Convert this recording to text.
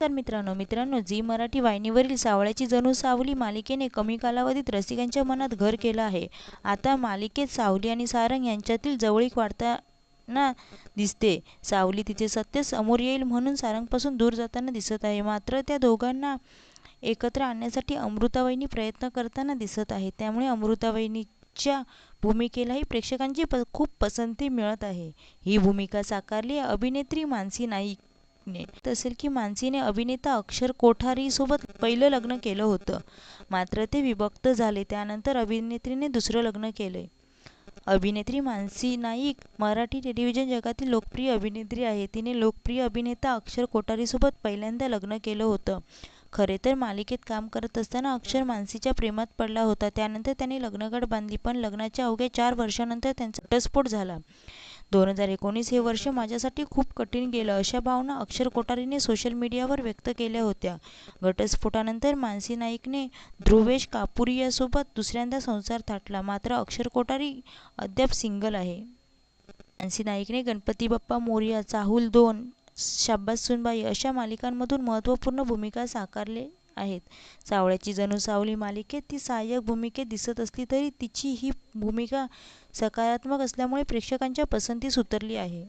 तर मित्रांनो मित्रांनो जी मराठी वाहिनीवरील सावळ्याची जणू सावली मालिकेने कमी कालावधीत रसिकांच्या मनात घर केलं आहे. आता मालिकेत सावली आणि सारंग यांच्यातील जवळीक वाढताना दिसते. सावली तिचे सत्य समोर येईल म्हणून सारंगपासून दूर जाताना दिसत आहे. मात्र त्या दोघांना एकत्र आणण्यासाठी अमृतावहिनी प्रयत्न करताना दिसत आहे. त्यामुळे अमृतावहिनीच्या भूमिकेलाही प्रेक्षकांची प खूप पसंती मिळत आहे. ही भूमिका साकारली अभिनेत्री मानसी नाईक. ने असेल की मानसीने अभिनेता अक्षर कोठारीसोबत पहिलं लग्न केलं होतं. मात्र ते विभक्त झाले. त्यानंतर अभिनेत्रीने दुसरं लग्न केलंय. अभिनेत्री मानसी नाईक मराठी टेलिव्हिजन जगातील लोकप्रिय अभिनेत्री आहे. तिने लोकप्रिय अभिनेता अक्षर कोठारीसोबत पहिल्यांदा लग्न केलं होतं. खरे तर मालिकेत काम करत असताना अक्षर मानसीच्या प्रेमात पडला होता. त्यानंतर त्याने लग्नगाठ बांधली. पण लग्नाच्या अवघ्या चार वर्षानंतर त्यांचा घटस्फोट झाला. दोन हजार एकोणीस हे वर्ष माझ्यासाठी खूप कठीण गेलं. अशा भावना अक्षर कोठारीने सोशल मीडियावर व्यक्त केल्या होत्या. घटस्फोटानंतर मानसी नाईकने ध्रुवेश कापुरियासोबत दुसऱ्यांदा संसार थाटला. मात्र अक्षर कोठारी अद्याप सिंगल आहे. मानसी नाईकने गणपती बाप्पा मोरया चाहूल दोन शाब्बास सुनबाई अशा मालिकांमधून महत्त्वपूर्ण भूमिका साकारले आहेत. सावळ्याची जणू सावली मालिकेत ती सहाय्यक भूमिकेत दिसत असली तरी तिची ही भूमिका सकारात्मक असल्यामुळे प्रेक्षकांच्या पसंतीस उतरली आहे.